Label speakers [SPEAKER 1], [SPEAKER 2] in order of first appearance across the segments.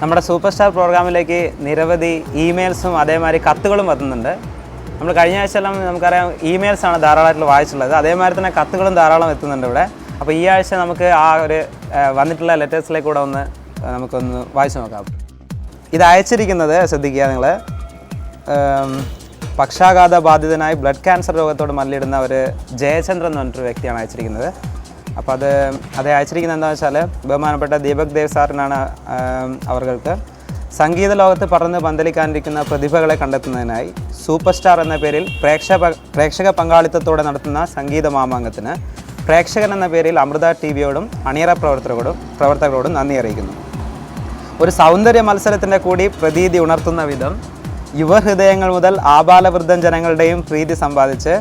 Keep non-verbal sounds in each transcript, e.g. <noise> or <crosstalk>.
[SPEAKER 1] നമ്മുടെ super star പ്രോഗ്രാമിലേക്ക് നിരവധി ഇമെയിൽസും അതേമാതിരി കത്തുകളും എത്തുന്നുണ്ട് നമ്മൾ കഴിഞ്ഞ ആഴ്ച എല്ലാം നമുക്കറിയാം ഇമെയിൽസാണ് ധാരാളമായിട്ട് വായിച്ചിട്ടുള്ളത്. അതേമാതിരി തന്നെ കത്തുകളും ധാരാളം എത്തുന്നുണ്ട് ഇവിടെ. അപ്പോൾ ഈ ആഴ്ച നമുക്ക് ആ ഒരു വന്നിട്ടുള്ള ലെറ്റേഴ്സിലേക്ക് കൂടെ ഒന്ന് നമുക്കൊന്ന് വായിച്ചു നോക്കാം. ഇത് അയച്ചിരിക്കുന്നത് ശ്രദ്ധിക്കുക നിങ്ങൾ പക്ഷാഘാത ബാധിതനായി ബ്ലഡ് ക്യാൻസർ രോഗത്തോട് മല്ലിടുന്ന ഒരു ജയചന്ദ്രൻ എന്ന് പറഞ്ഞിട്ടൊരു വ്യക്തിയാണ് അയച്ചിരിക്കുന്നത്. അപ്പോൾ അത് അത് അയച്ചിരിക്കുന്നത് എന്താണെന്ന് വെച്ചാൽ ബഹുമാനപ്പെട്ട ദീപക് ദേവ് സാറിനാണ് അവർക്ക് സംഗീത ലോകത്ത് പറന്ന് പന്തലിക്കാനിരിക്കുന്ന പ്രതിഭകളെ കണ്ടെത്തുന്നതിനായി സൂപ്പർ സ്റ്റാർ എന്ന പേരിൽ പ്രേക്ഷക പ്രേക്ഷക പങ്കാളിത്തത്തോടെ നടത്തുന്ന സംഗീത മാമാങ്കത്തിന് പ്രേക്ഷകൻ എന്ന പേരിൽ അമൃത ടി വിയോടും അണിയറ പ്രവർത്തകരോടും പ്രവർത്തകരോടും നന്ദി അറിയിക്കുന്നു. ഒരു സൗന്ദര്യ മത്സരത്തിന്റെ കൂടി പ്രതീതി ഉണർത്തുന്ന വിധം യുവഹൃദയങ്ങൾ മുതൽ ആബാലവൃദ്ധം ജനങ്ങളുടെയും പ്രീതി സമ്പാദിച്ച്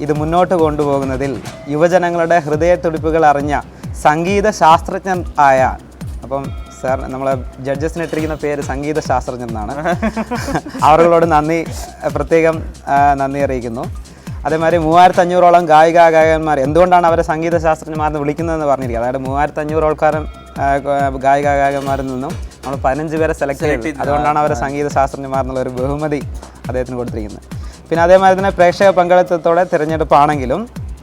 [SPEAKER 1] ഇത് മുന്നോട്ട് കൊണ്ടുപോകുന്നതിൽ യുവജനങ്ങളുടെ ഹൃദയത്തുടിപ്പുകൾ അറിഞ്ഞ സംഗീത ശാസ്ത്രജ്ഞൻ ആയ അപ്പം സാർ നമ്മളെ ജഡ്ജസിന് ഇട്ടിരിക്കുന്ന പേര് സംഗീത ശാസ്ത്രജ്ഞൻ എന്നാണ്. <laughs> അവരോട് നന്ദി പ്രത്യേകം നന്ദി അറിയിക്കുന്നു. അതേമാതിരി മൂവായിരത്തഞ്ഞൂറോളം ഗായിക ഗായകന്മാർ എന്തുകൊണ്ടാണ് അവരെ സംഗീത ശാസ്ത്രജ്ഞന്മാരെന്ന് വിളിക്കുന്നതെന്ന് പറഞ്ഞിരിക്കുക. അതായത് മൂവായിരത്തഞ്ഞൂറോൾക്കാരൻ ഗായിക ഗായകന്മാരിൽ നിന്നും നമ്മൾ പതിനഞ്ച് പേരെ സെലക്ട് ചെയ്തിട്ട് അതുകൊണ്ടാണ് അവരെ സംഗീത ശാസ്ത്രജ്ഞന്മാർ എന്നുള്ള ഒരു ബഹുമതി അദ്ദേഹത്തിന് കൊടുത്തിരിക്കുന്നത്. പിന്നെ അതേമാതിരി തന്നെ പ്രേക്ഷക പങ്കാളിത്തത്തോടെ തിരഞ്ഞെടുപ്പാണെങ്കിലും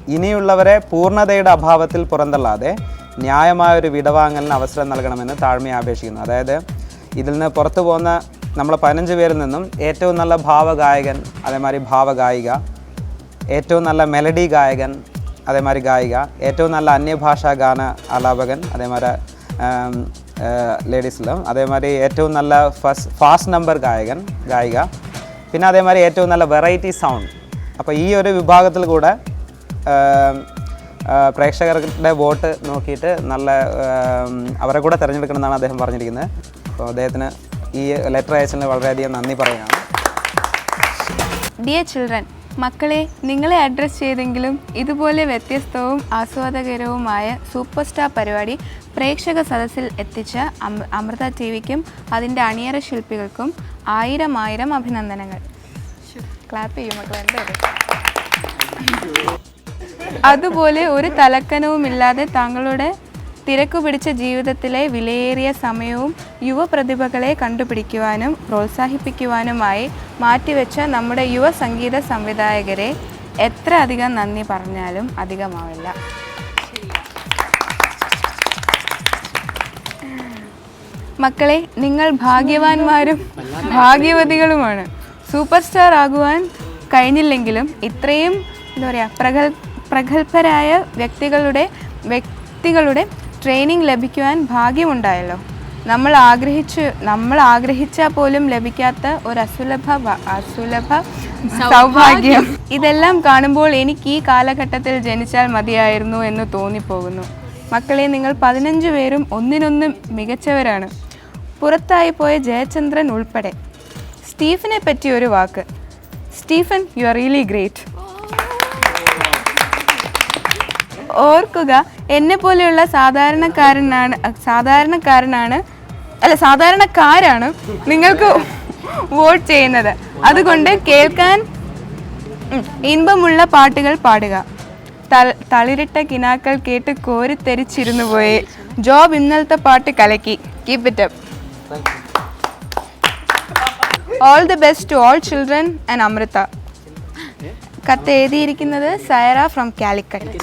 [SPEAKER 1] ഇനിയുള്ളവരെ പൂർണതയുടെ അഭാവത്തിൽ പുറന്തള്ളാതെ ന്യായമായ ഒരു വിടവാങ്ങലിന് അവസരം നൽകണമെന്ന് താഴ്മയെ അപേക്ഷിക്കുന്നു. അതായത് ഇതിൽ നിന്ന് പുറത്തു പോകുന്ന നമ്മൾ പതിനഞ്ച് പേരിൽ നിന്നും ഏറ്റവും നല്ല ഭാവഗായകൻ അതേമാതിരി ഭാവഗായിക ഏറ്റവും നല്ല മെലഡി ഗായകൻ അതേമാതിരി ഗായിക ഏറ്റവും നല്ല അന്യഭാഷാ ഗാന ആലാപകൻ അതേമാതിരി ലേഡീസിലും അതേമാതിരി ഏറ്റവും നല്ല ഫസ്റ്റ് ഫാസ്റ്റ് നമ്പർ ഗായകൻ ഗായിക പിന്നെ അതേമാതിരി ഏറ്റവും നല്ല വെറൈറ്റി സൗണ്ട് അപ്പോൾ ഈ ഒരു വിഭാഗത്തിൽ കൂടെ പ്രേക്ഷകരുടെ വോട്ട് നോക്കിയിട്ട് നല്ല അവരെ കൂടെ തിരഞ്ഞെടുക്കണമെന്നാണ് അദ്ദേഹം പറഞ്ഞിരിക്കുന്നത്. അപ്പോൾ അദ്ദേഹത്തിന് ഈ ലെറ്റർ അയച്ചതിന് വളരെയധികം നന്ദി പറയുകയാണ്.
[SPEAKER 2] ഡിയർ ചിൽഡ്രൻ മക്കളെ നിങ്ങളെ അഡ്രസ്സ് ചെയ്തെങ്കിലും ഇതുപോലെ വ്യത്യസ്തവും ആസ്വാദകരവുമായ സൂപ്പർ സ്റ്റാർ പരിപാടി പ്രേക്ഷക സദസ്സിൽ എത്തിച്ച അമൃ- അമൃത ടി വിക്കും അതിന്റെ അണിയറ ശില്പികൾക്കും ആയിരം ആയിരം അഭിനന്ദനങ്ങൾ. ക്ലാപ്പ് ചെയ്യും മക്കളെ അതുപോലെ ഒരു തലക്കനവുമില്ലാതെ താങ്കളുടെ തിരക്കു പിടിച്ച ജീവിതത്തിലെ വിലയേറിയ സമയവും യുവപ്രതിഭകളെ കണ്ടുപിടിക്കുവാനും പ്രോത്സാഹിപ്പിക്കുവാനുമായി മാറ്റിവെച്ച നമ്മുടെ യുവ സംഗീത സംവിധായകരെ എത്ര അധികം നന്ദി പറഞ്ഞാലും അധികമാവില്ല. മക്കളെ നിങ്ങൾ ഭാഗ്യവാന്മാരും ഭാഗ്യവതികളുമാണ്. സൂപ്പർ സ്റ്റാർ ആകുവാൻ കഴിഞ്ഞില്ലെങ്കിലും ഇത്രയും എന്താ പറയുക പ്രഗൽ പ്രഗത്ഭരായ വ്യക്തികളുടെ വ്യക്തികളുടെ ട്രെയിനിങ് ലഭിക്കുവാൻ ഭാഗ്യമുണ്ടായല്ലോ. നമ്മൾ ആഗ്രഹിച്ചു നമ്മൾ ആഗ്രഹിച്ചാൽ പോലും ലഭിക്കാത്ത ഒരു അസുലഭ അസുലഭ സൗഭാഗ്യം. ഇതെല്ലാം കാണുമ്പോൾ എനിക്ക് ഈ കാലഘട്ടത്തിൽ ജനിച്ചാൽ മതിയായിരുന്നു എന്ന് തോന്നിപ്പോകുന്നു. മക്കളെ നിങ്ങൾ പതിനഞ്ച് പേരും ഒന്നിനൊന്നും മികച്ചവരാണ്. പുറത്തായി പോയ ജയചന്ദ്രൻ ഉൾപ്പെടെ. സ്റ്റീഫനെ പറ്റി ഒരു വാക്ക്. Stephen you are really great ഓർക്കുക എന്നെ പോലെയുള്ള സാധാരണക്കാരനാണ് സാധാരണക്കാരനാണ് അല്ല സാധാരണക്കാരാണ് നിങ്ങൾക്ക് വോട്ട് ചെയ്യുന്നത്. അതുകൊണ്ട് കേൾക്കാൻ ഇൻപമുള്ള പാട്ടുകൾ പാടുക. തളിരിട്ട കിനാക്കൾ കേട്ട് കോരിത്തെരിച്ചിരുന്നു പോയി. ജോബ് ഇന്നലത്തെ പാട്ട് കലക്കി. Keep it up all the best to all children and Amrita കത്ത് എഴുതിയിരിക്കുന്നത് സൈറ ഫ്രം കാലിക്കറ്റ്.